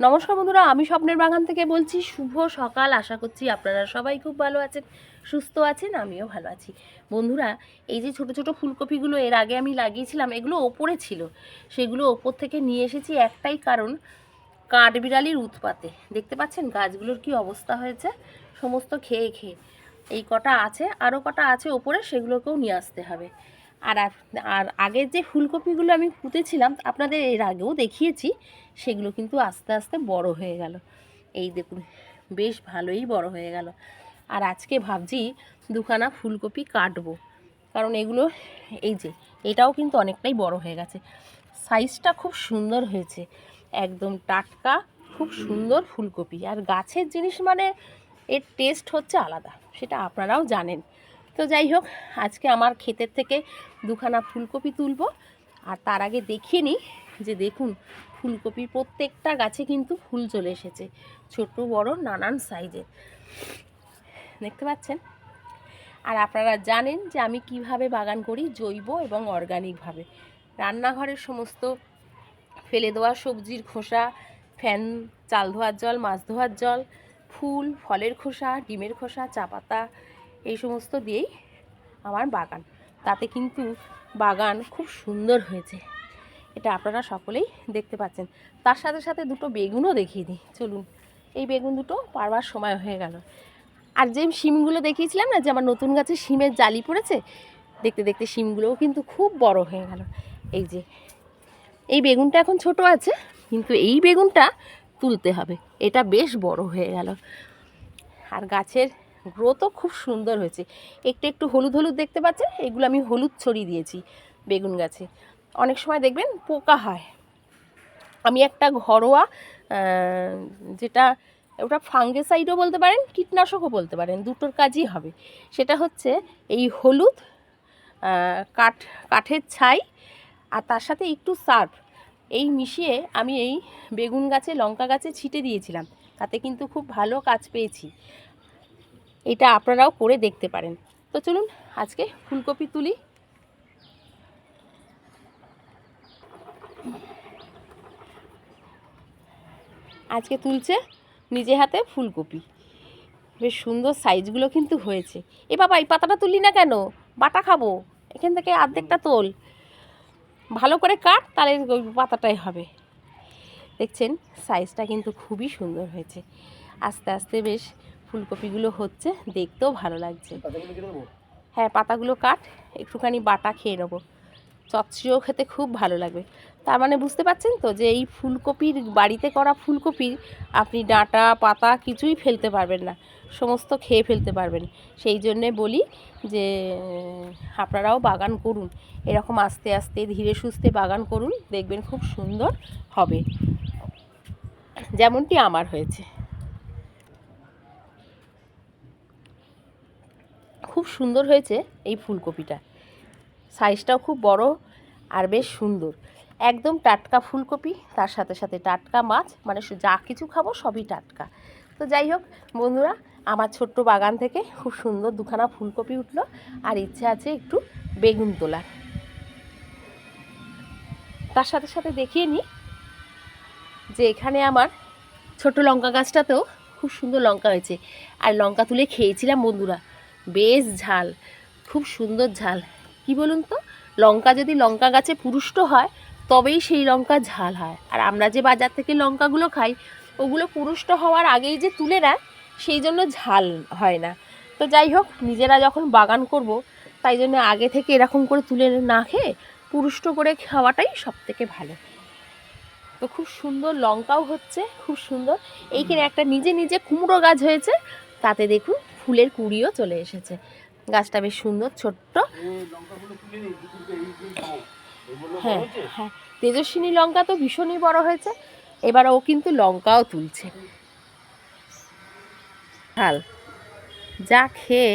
নমস্কার বন্ধুরা, আমি স্বপ্নের বাগান থেকে বলছি, শুভ সকাল। আশা করছি আপনারা সবাই খুব ভালো আছেন, সুস্থ আছেন, আমিও ভালো আছি। বন্ধুরা, এই যে ছোট ছোট ফুলকপিগুলো এর আগে আমি লাগিয়েছিলাম, এগুলো ওপরে ছিল। সেগুলো ওপর থেকে নিয়ে এসেছি একটাই কারণ, কাঠবিড়ালির উৎপাতে। দেখতে পাচ্ছেন গাছগুলোর কি অবস্থা হয়েছে? সমস্ত খেয়ে খেয়ে। এই কটা আছে আরও কটা আছে ওপরে, সেগুলোকেও নিয়ে আসতে হবে। আর আর আগের যে ফুলকপিগুলো আমি পুঁতেছিলাম, আপনাদের এর আগেও দেখিয়েছি, সেগুলো কিন্তু আস্তে আস্তে বড় হয়ে গেল। এই দেখুন, বেশ ভালোই বড় হয়ে গেল। আর আজকে ভাবছি দুখানা ফুলকপি কাটবো। কারণ এগুলো, এই যে, এটাও কিন্তু অনেকটাই বড় হয়ে গেছে। সাইজটা খুব সুন্দর হয়েছে। একদম টাটকা, খুব সুন্দর ফুলকপি। আর গাছের জিনিস মানে এর টেস্ট হচ্ছে আলাদা, সেটা আপনারাও জানেন। তো যাই হোক, আজকে আমার ক্ষেতের থেকে দুখানা ফুলকপি তুলব। আর তার আগে দেখিয়ে নিই যে দেখুন ফুলকপি প্রত্যেকটা গাছে কিন্তু ফুল চলে এসেছে, ছোট, বড়, নানান সাইজের। দেখতে পাচ্ছেন? আর আপনারা জানেন যে আমি কীভাবে বাগান করি, জৈব এবং অর্গানিকভাবে রান্নাঘরের সমস্ত ফেলে দেওয়া সবজির খোসা, ফ্যান, চাল ধোয়ার জল, মাছ ধোয়ার জল, ফুল, ফলের খোসা, ডিমের খোসা, চা পাতা এই সমস্ত দিয়েই আমার বাগান। তাতে কিন্তু বাগান খুব সুন্দর হয়েছে। এটা আপনারা সকলেই দেখতে পাচ্ছেন। তার সাথে সাথে দুটো বেগুনও দেখিয়ে দিই। চলুন, এই বেগুন দুটো পারবার সময় হয়ে গেল। আর যে শিমগুলো দেখিয়েছিলাম না, যে আমার নতুন গাছে শিমের জালি পড়েছে, দেখতে দেখতে শিমগুলোও কিন্তু খুব বড় হয়ে গেল। এই যে, এই বেগুনটা এখন ছোট আছে, কিন্তু এই বেগুনটা তুলতে হবে। এটা বেশ বড় হয়ে গেল। আর গাছের গ্রোথও খুব সুন্দর হয়েছে। একটু একটু হলুদ হলুদ দেখতে পাচ্ছেন? এগুলো আমি হলুদ ছড়িয়ে দিয়েছি বেগুন গাছে। অনেক সময় দেখবেন পোকা হয়। আমি একটা ঘরোয়া যেটা, ওটা ফাঙ্গেসাইডও বলতে পারেন, কীটনাশকও বলতে পারেন, দুটোর কাজই হবে। সেটা হচ্ছে এই হলুদ কাঠ, কাঠের ছাই আর তার সাথে একটু সার্ফ। এই মিশিয়ে আমি এই বেগুন গাছে, লঙ্কা গাছে ছিটে দিয়েছিলাম। তাতে কিন্তু খুব ভালো কাজ পেয়েছি। এটা আপনারাও করে দেখতে পারেন। তো চলুন আজকে ফুলকপি তুলি। আজকে তুলছে নিজে হাতে ফুলকপি। বেশ সুন্দর সাইজগুলো কিন্তু হয়েছে। এ বাবা, এই পাতাটা তুলি না কেন? বাটা খাব। এখান থেকে অর্ধেকটা তোল। ভালো করে কাট, তাহলে পাতাটাই হবে। দেখছেন, সাইজটা কিন্তু খুবই সুন্দর হয়েছে। আস্তে আস্তে বেশ ফুলকপিগুলো হচ্ছে দেখতেও ভালো লাগছে। হ্যাঁ পাতাগুলো কাট একটুখানি বাটা খেয়ে নেব। চচ্চড়িও খেতে খুব ভালো লাগবে। তার মানে বুঝতে পারছেন তো যে এই ফুলকপির বাড়িতে করা ফুলকপির আপনি ডাঁটা পাতা কিছুই ফেলতে পারবেন না। সমস্ত খেয়ে ফেলতে পারবেন। সেই জন্যে বলি যে আপনারাও বাগান করুন। এরকম আস্তে আস্তে ধীরে সুস্থে বাগান করুন দেখবেন খুব সুন্দর হবে। যেমনটি আমার হয়েছে। খুব সুন্দর হয়েছে এই ফুলকপিটা। সাইজটাও খুব বড় আর বেশ সুন্দর। একদম টাটকা ফুলকপি, তার সাথে সাথে টাটকা মাছ মানে যা কিছু খাব সবই টাটকা। তো যাই হোক, বন্ধুরা, আমার ছোট্ট বাগান থেকে খুব সুন্দর দুখানা ফুলকপি উঠল আর ইচ্ছে আছে একটু বেগুন তোলার। তার সাথে সাথে দেখিয়ে নিই যে এখানে আমার ছোট লঙ্কা গাছটাতেও খুব সুন্দর লঙ্কা হয়েছে। আর লঙ্কা তুলে খেয়েছিলাম বন্ধুরা। বেশ ঝাল, খুব সুন্দর ঝাল। কি বলুন তো? লঙ্কা যদি লঙ্কা গাছে পুরুষ্ট হয়, তবেই সেই লঙ্কা ঝাল হয়। আর আমরা যে বাজার থেকে লঙ্কাগুলো খাই, ওগুলো পুরুষ্ট হওয়ার আগেই যে তুলে নেয়, সেই জন্য ঝাল হয় না। তো যাই হোক, নিজেরা যখন বাগান করব, তাই জন্য আগে থেকে এরকম করে তুলে না খেয়ে পুরুষ্ট করে খাওয়াটাই সব থেকে ভালো। তো খুব সুন্দর লঙ্কাও হচ্ছে, খুব সুন্দর। এইখানে একটা নিজে নিজে কুমড়ো গাছ হয়েছে তাতে দেখুন ফুলের কুড়িও চলে এসেছে। গাছটা বেশ সুন্দর, ছোট্ট। হ্যাঁ হ্যাঁ। তেজস্বিনী লঙ্কা তো ভীষণই বড় হয়েছে। এবার ও কিন্তু লঙ্কাও তুলছে। হাল, যা খেয়ে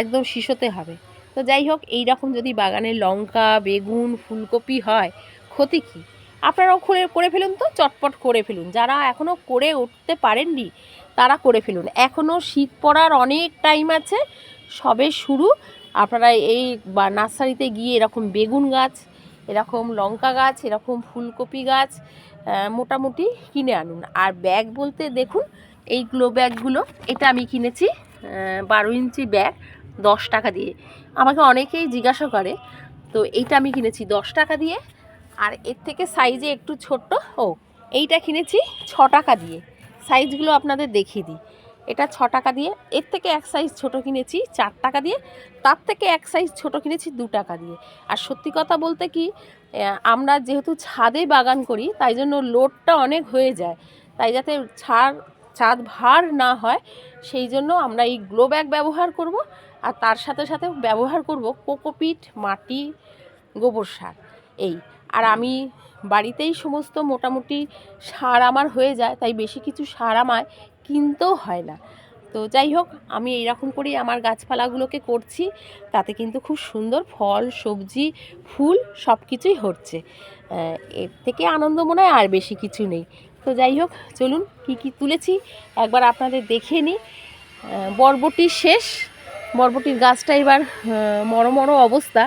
একদম শিশোতে হবে। তো যাই হোক এই রকম যদি বাগানে লঙ্কা, বেগুন, ফুলকপি হয়, ক্ষতি কী? আপনারাও করে করে ফেলুন তো, চটপট করে ফেলুন। যারা এখনও করে উঠতে পারেননি, তারা করে ফেলুন। এখনও শীত পড়ার অনেক টাইম আছে, সবে শুরু। আপনারা এই বা, নার্সারিতে গিয়ে এরকম বেগুন গাছ, এরকম লঙ্কা গাছ, এরকম ফুলকপি গাছ মোটামুটি কিনে আনুন। আর ব্যাগ বলতে দেখুন, এই গ্লো ব্যাগগুলো এটা আমি কিনেছি বারো ইঞ্চি ব্যাগ দশ টাকা দিয়ে। আমাকে অনেকেই জিজ্ঞাসা করে, তো এইটা আমি কিনেছি দশ টাকা দিয়ে। আর এর থেকে সাইজে একটু ছোট্ট, ও, এইটা কিনেছি ছ টাকা দিয়ে। সাইজগুলো আপনাদের দেখিয়ে দিই। এটা ছ টাকা দিয়ে, এর থেকে এক সাইজ ছোট কিনেছি চার টাকা দিয়ে, তার থেকে এক সাইজ ছোট কিনেছি দু টাকা দিয়ে। আর সত্যি কথা বলতে কি আমরা যেহেতু ছাদে বাগান করি, তাই জন্য লোডটা অনেক হয়ে যায়। তাই যাতে ছাদ ছাদ ভার না হয়, সেই জন্য আমরা এই গ্লো ব্যাগ ব্যবহার করব, আর তার সাথে সাথে ব্যবহার করব কোকোপিট, মাটি, গোবর সার। এই আর আমি বাড়িতেই সমস্ত মোটামুটি সার আমার হয়ে যায় তাই বেশি কিছু সার আমায় কিনতেও হয় না। তো যাই হোক আমি এইরকম করেই আমার গাছপালাগুলোকে করছি তাতে কিন্তু খুব সুন্দর ফল সবজি ফুল সব কিছুই হচ্ছে এর থেকে আনন্দ মনে হয় আর বেশি কিছু নেই। তো যাই হোক চলুন কি কি তুলেছি একবার আপনাদের দেখে নিই। বরবটি শেষ বরবটির গাছটা এবার আহ, মরো মরো অবস্থা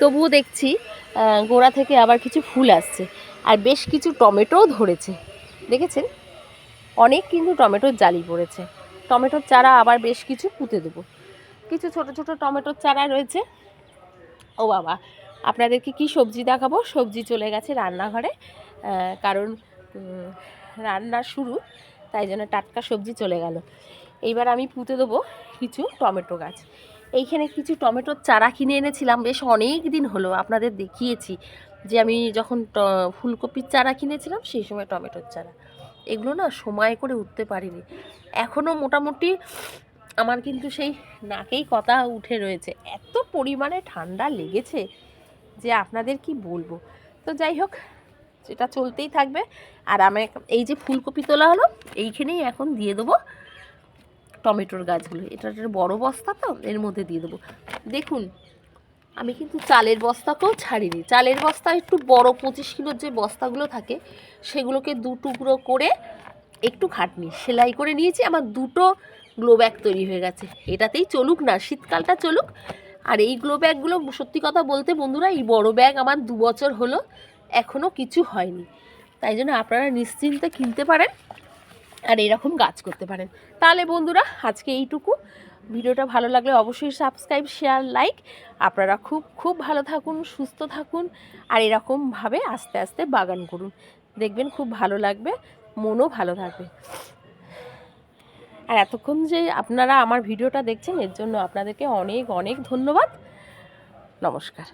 তবুও দেখছি। গোড়া থেকে আবার কিছু ফুল আসছে। আর বেশ কিছু টমেটোও ধরেছে। দেখেছেন? অনেক কিন্তু টমেটোর জালি পড়েছে। টমেটোর চারা আবার বেশ কিছু পুঁতে দেবো। কিছু ছোট ছোট টমেটোর চারা রয়েছে। ও বাবা, আপনাদেরকে কি সবজি দেখাবো? সবজি চলে গেছে রান্নাঘরে। কারণ রান্না শুরু, তাই জন্য টাটকা সবজি চলে গেল। এইবার আমি পুঁতে দেবো কিছু টমেটো গাছ। এইখানে কিছু টমেটোর চারা কিনে এনেছিলাম, বেশ অনেক দিন হলো আপনাদের দেখিয়েছি যে আমি যখন ফুলকপির চারা কিনেছিলাম সেই সময় টমেটোর চারা। এগুলো না সময় করে উঠতে পারিনি। এখনও মোটামুটি আমার কিন্তু সেই নাকেই কথা উঠে রয়েছে। এত পরিমাণে ঠান্ডা লেগেছে যে আপনাদের কি বলব? তো যাই হোক, সেটা চলতেই থাকবে। আর আমি এই যে ফুলকপি তোলা হলো, এইখানেই এখন দিয়ে দেবো। টমেটোর গাছগুলো। এটা একটা বড় বস্তা তো, এর মধ্যে দিয়ে দেবো। দেখুন, আমি কিন্তু চালের বস্তাকেও ছাড়িনি। চালের বস্তা একটু বড়, পঁচিশ কিলোর যে বস্তাগুলো থাকে, সেগুলোকে দু টুকরো করে একটু খাটনি। সেলাই করে নিয়েছি, আমার দুটো গ্লো ব্যাগ তৈরি হয়ে গেছে। এটাতেই চলুক না, শীতকালটা চলুক। আর এই গ্লো ব্যাগগুলো, সত্যি কথা বলতে বন্ধুরা, এই বড় ব্যাগ আমার দু বছর হলো এখনও কিছু হয়নি। তাই জন্য আপনারা নিশ্চিন্তে কিনতে পারেন। আর এরকম গাছ করতে পারেন। তাহলে বন্ধুরা, আজকে এইটুকু। ভিডিওটা ভালো লাগলে অবশ্যই সাবস্ক্রাইব শেয়ার লাইক আপনারা খুব খুব ভালো থাকুন, সুস্থ থাকুন, আর এরকমভাবে আস্তে আস্তে বাগান করুন। দেখবেন খুব ভালো লাগবে, মনও ভালো থাকবে। আর এতক্ষণ যে আপনারা আমার ভিডিওটা দেখছেন, এর জন্য আপনাদেরকে অনেক অনেক ধন্যবাদ। নমস্কার।